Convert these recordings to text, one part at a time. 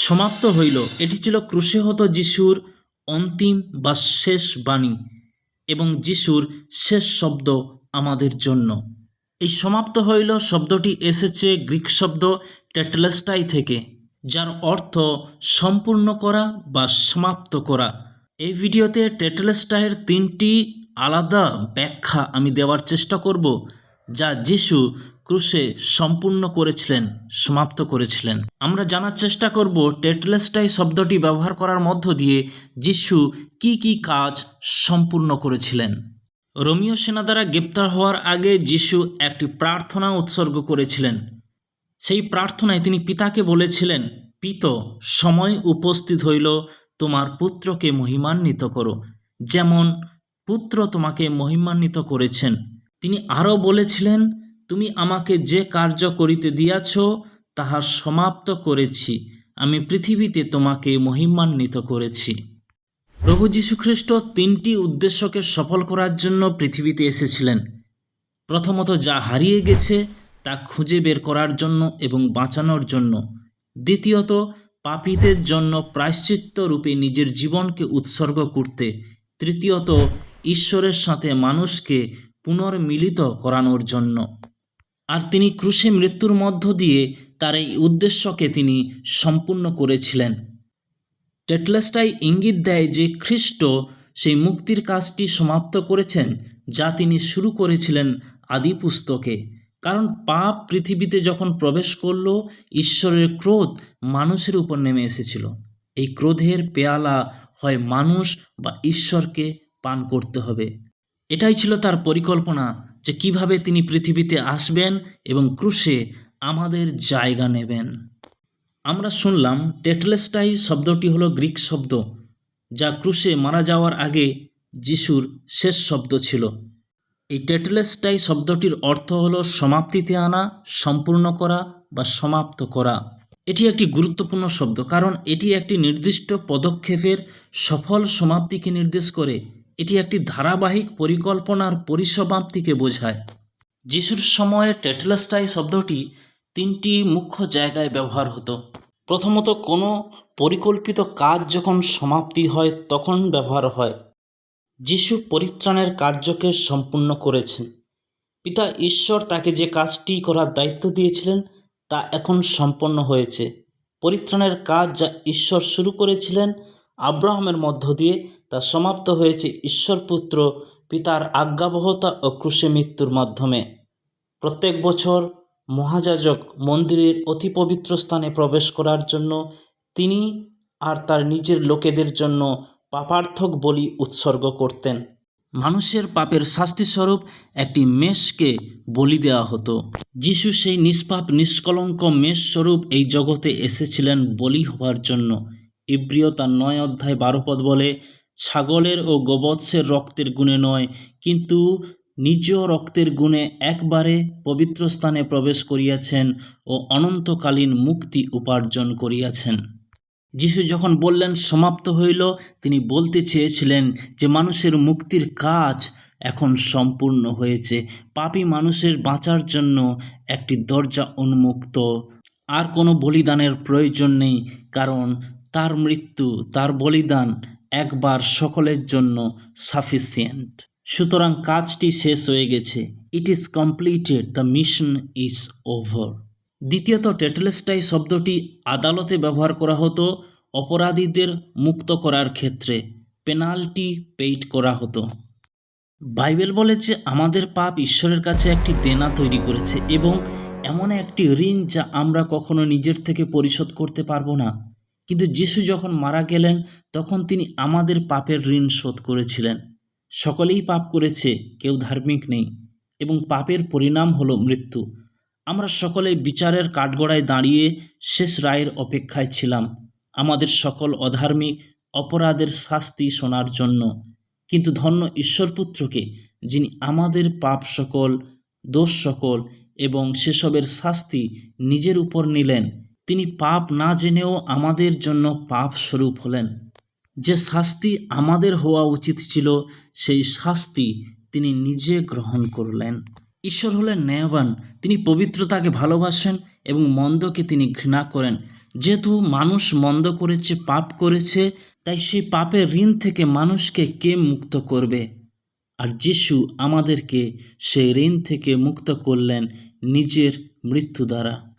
সমাপ্ত হইল। এটি ছিল ক্রুশে হতো যিশুর অন্তিম বা শেষ বাণী এবং যিশুর শেষ শব্দ আমাদের জন্য। এই সমাপ্ত হইল শব্দটি এসেছে গ্রিক শব্দ টেটলেস্টাই থেকে, যার অর্থ সম্পূর্ণ করা বা সমাপ্ত করা। এই ভিডিওতে টেটলেস্টাইয়ের তিনটি আলাদা ব্যাখ্যা আমি দেওয়ার চেষ্টা করব, যা যিশু ক্রুশে সম্পূর্ণ করেছিলেন, সমাপ্ত করেছিলেন। আমরা জানার চেষ্টা করব টেটলেস্টাই শব্দটি ব্যবহার করার মধ্য দিয়ে যিশু কি কি কাজ সম্পূর্ণ করেছিলেন। রোমিও সেনা দ্বারা গ্রেপ্তার হওয়ার আগে যিশু একটি প্রার্থনা উৎসর্গ করেছিলেন। সেই প্রার্থনায় তিনি পিতাকে বলেছিলেন, পিত, সময় উপস্থিত হইল, তোমার পুত্রকে মহিমান্বিত করো। যেমন পুত্র তোমাকে মহিমান্বিত করেছেন। তিনি আরও বলেছিলেন তুমি আমাকে যে কার্য করিতে দিয়াছ, তাহা সমাপ্ত করেছি। আমি পৃথিবীতে তোমাকে মহিমান্বিত করেছি। প্রভু যীশুখ্রিস্ট তিনটি উদ্দেশ্যকে সফল করার জন্য পৃথিবীতে এসেছিলেন। প্রথমত, যা হারিয়ে গেছে, তা খুঁজে বের করার জন্য এবং বাঁচানোর জন্য। দ্বিতীয়ত, পাপীদের জন্য প্রায়শ্চিত্ত রূপে নিজের জীবনকে উৎসর্গ করতে। তৃতীয়ত, ঈশ্বরের সাথে মানুষকে পুনর্মিলিত করানোর জন্য। আর তিনি ক্রুশে মৃত্যুর মধ্য দিয়ে তার এই উদ্দেশ্যকে তিনি সম্পূর্ণ করেছিলেন। টেটলেস্টাই ইঙ্গিত দেয় যে খ্রিস্ট সেই মুক্তির কাজটি সমাপ্ত করেছেন, যা তিনি শুরু করেছিলেন আদি পুস্তকে কারণ পাপ পৃথিবীতে যখন প্রবেশ করল, ঈশ্বরের ক্রোধ মানুষের উপর নেমে এসেছিল। এই ক্রোধের পেয়ালা হয় মানুষ বা ঈশ্বরকে পান করতে হবে। এটাই ছিল তার পরিকল্পনা যে কীভাবে তিনি পৃথিবীতে আসবেন এবং ক্রুশে আমাদের জায়গা নেবেন। আমরা শুনলাম টেটলেস্টাই শব্দটি হলো গ্রিক শব্দ, যা ক্রুশে মারা যাওয়ার আগে যিশুর শেষ শব্দ ছিল। এই টেটলেস্টাই শব্দটির অর্থ হলো সমাপ্তিতে আনা, সম্পূর্ণ করা বা সমাপ্ত করা। এটি একটি গুরুত্বপূর্ণ শব্দ, কারণ এটি একটি নির্দিষ্ট পদক্ষেপের সফল সমাপ্তিকে নির্দেশ করে। এটি একটি ধারাবাহিক পরিকল্পনার পরিসমাপ্তিকে বোঝায়। যিশুর সময়ে টেটলেস্টাই শব্দটি তিনটি মুখ্য জায়গায় ব্যবহার হতো। প্রথমত, কোনো পরিকল্পিত কাজ যখন সমাপ্তি হয়, তখন ব্যবহার হয়। যিশু পরিত্রাণের কার্যকে সম্পূর্ণ করেছেন। পিতা ঈশ্বর তাকে যে কাজটি করার দায়িত্ব দিয়েছিলেন, তা এখন সম্পন্ন হয়েছে। পরিত্রাণের কাজ যা ঈশ্বর শুরু করেছিলেন আব্রাহামের মধ্য দিয়ে তা সমাপ্ত হয়েছে ঈশ্বরপুত্র পিতার আজ্ঞাবহতা ও ক্রুশে মৃত্যুর মাধ্যমে। প্রত্যেক বছর মহাযাজক মন্দিরের অতি পবিত্র স্থানে প্রবেশ করার জন্য তিনি আর তার নিজের লোকেদের জন্য পাপার্থক বলি উৎসর্গ করতেন। মানুষের পাপের শাস্তিস্বরূপ একটি মেষকে বলি দেওয়া হতো। যিশু সেই নিষ্পাপ, নিষ্কলঙ্ক মেষস্বরূপ এই জগতে এসেছিলেন বলি হওয়ার জন্য। ইব্রিয় তার নয় অধ্যায় বারো পদ বলে, ছাগলের ও গোবৎসের রক্তের গুণে নয়, কিন্তু নিজ রক্তের গুণে একবারে পবিত্র স্থানে প্রবেশ করিয়াছেন ও অনন্তকালীন মুক্তি উপার্জন করিয়াছেন। যিশু যখন বললেন, সমাপ্ত হইল, তিনি বলতে চেয়েছিলেন যে, মানুষের মুক্তির কাজ এখন সম্পূর্ণ হয়েছে। পাপি মানুষের বাঁচার জন্য একটি দরজা উন্মুক্ত। আর কোনো বলিদানের প্রয়োজন নেই, কারণ তার মৃত্যু, তার বলিদান একবার সকলের জন্য সাফিসিয়েন্ট সুতরাং কাজটি শেষ হয়ে গেছে। It is completed the mission is over দ্বিতীয়ত টেটলেস্টাই শব্দটি আদালতে ব্যবহার করা হতো, অপরাধীদের মুক্ত করার ক্ষেত্রে। পেনাল্টি পেইড করা হতো। বাইবেল বলে যে, আমাদের পাপ ঈশ্বরের কাছে একটি দেনা তৈরি করেছে এবং এমন একটি ঋণ যা আমরা কখনো নিজের থেকে পরিশোধ করতে পারব না। কিন্তু যিশু যখন মারা গেলেন, তখন তিনি আমাদের পাপের ঋণ শোধ করেছিলেন। সকলেই পাপ করেছে, কেউ ধার্মিক নেই এবং পাপের পরিণাম হলো মৃত্যু। আমরা সকলে বিচারের কাঠগড়ায় দাঁড়িয়ে শেষ রায়ের অপেক্ষায় ছিলাম। আমাদের সকল অধার্মিক অপরাধের শাস্তি শোনার জন্য। কিন্তু ধন্য ঈশ্বরপুত্রকে, যিনি আমাদের পাপ সকল, দোষ সকল এবং সেসবের শাস্তি নিজের উপর নিলেন তিনি পাপ না জেনেও আমাদের জন্য পাপ স্বরূপ হলেন। যে শাস্তি আমাদের হওয়া উচিত ছিল, সেই শাস্তি তিনি নিজে গ্রহণ করলেন। ঈশ্বর হলেন ন্যায়বান, তিনি পবিত্রতাকে ভালোবাসেন এবং মন্দকে তিনি ঘৃণা করেন। যেহেতু মানুষ মন্দ করেছে, পাপ করেছে, তাই সেই পাপের ঋণ থেকে মানুষকে কে মুক্ত করবে? আর যিশু আমাদেরকে সেই ঋণ থেকে মুক্ত করলেন নিজের মৃত্যু দ্বারা।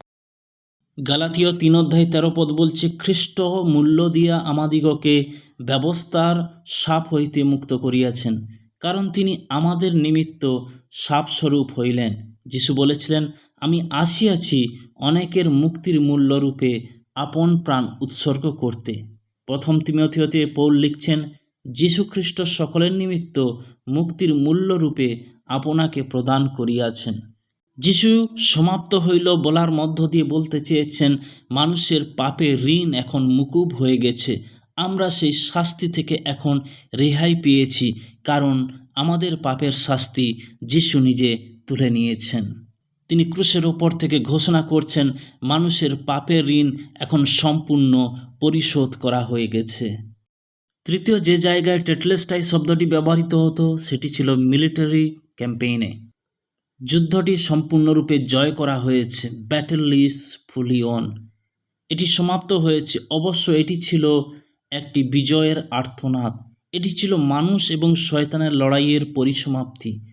গালাতীয় তিন অধ্যায় তেরো পদ বলছে খ্রিস্ট মূল্য দিয়া আমাদিগকে ব্যবস্থার সাপ হইতে মুক্ত করিয়াছেন, কারণ তিনি আমাদের নিমিত্ত সাপস্বরূপ হইলেন। যিশু বলেছিলেন, আমি আসিয়াছি অনেকের মুক্তির মূল্যরূপে আপন প্রাণ উৎসর্গ করতে। প্রথম তিমথিয়তে পৌল লিখছেন, যীশু খ্রিস্ট সকলের নিমিত্ত মুক্তির মূল্যরূপে আপনাকে প্রদান করিয়াছেন। যিশু সমাপ্ত হইল বলার মধ্য দিয়ে বলতে চেয়েছেন, মানুষের পাপের ঋণ এখন মুকুব হয়ে গেছে। আমরা সেই শাস্তি থেকে এখন রেহাই পেয়েছি, কারণ আমাদের পাপের শাস্তি যিশু নিজে তুলে নিয়েছেন। তিনি ক্রুশের ওপর থেকে ঘোষণা করছেন, মানুষের পাপের ঋণ এখন সম্পূর্ণ পরিশোধ করা হয়ে গেছে। তৃতীয় যে জায়গায় টেটলেস্টাই শব্দটি ব্যবহৃত হতো, সেটি ছিল মিলিটারি ক্যাম্পেইনে। যুদ্ধটি সম্পূর্ণরূপে জয় করা হয়েছে। ব্যাটেল ইস ফুলি অন এটি সমাপ্ত হয়েছে। অবশ্য এটি ছিল একটি বিজয়ের আর্থনাদ এটি ছিল মানুষ এবং শয়তানের লড়াইয়ের পরিসমাপ্তি।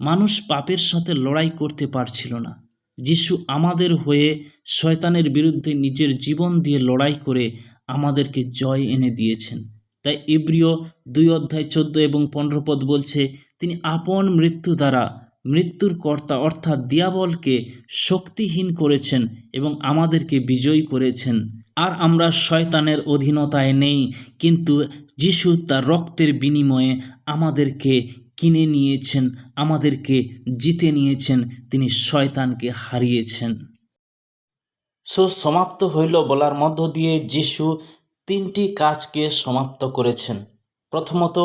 মানুষ পাপের সাথে লড়াই করতে পারছিল না। যিশু আমাদের হয়ে শয়তানের বিরুদ্ধে নিজের জীবন দিয়ে লড়াই করে আমাদেরকে জয় এনে দিয়েছেন। তাই ইব্রিয় দুই অধ্যায় চোদ্দ এবং পনেরো পদ বলছে, তিনি আপন মৃত্যু দ্বারা মৃত্যুর কর্তা অর্থাৎ দিয়াবলকে শক্তিহীন করেছেন এবং আমাদেরকে বিজয়ী করেছেন। আর আমরা শয়তানের অধীনতায় নেই, কিন্তু যিশু তার রক্তের বিনিময়ে আমাদেরকে কিনে নিয়েছেন, আমাদেরকে জিতে নিয়েছেন, তিনি শয়তানকে হারিয়েছেন। সো সমাপ্ত হইল বলার মধ্য দিয়ে যিশু তিনটি কাজকে সমাপ্ত করেছেন। প্রথমত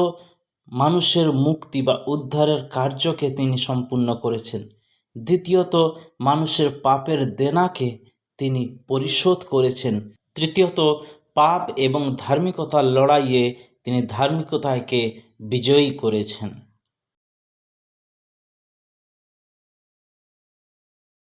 মানুষের মুক্তি বা উদ্ধারের কার্যকে তিনি সম্পূর্ণ করেছেন। দ্বিতীয়ত, মানুষের পাপের দেনাকে তিনি পরিশোধ করেছেন। তৃতীয়ত, পাপ এবং ধার্মিকতার লড়াইয়ে তিনি ধার্মিকতাকে বিজয়ী করেছেন।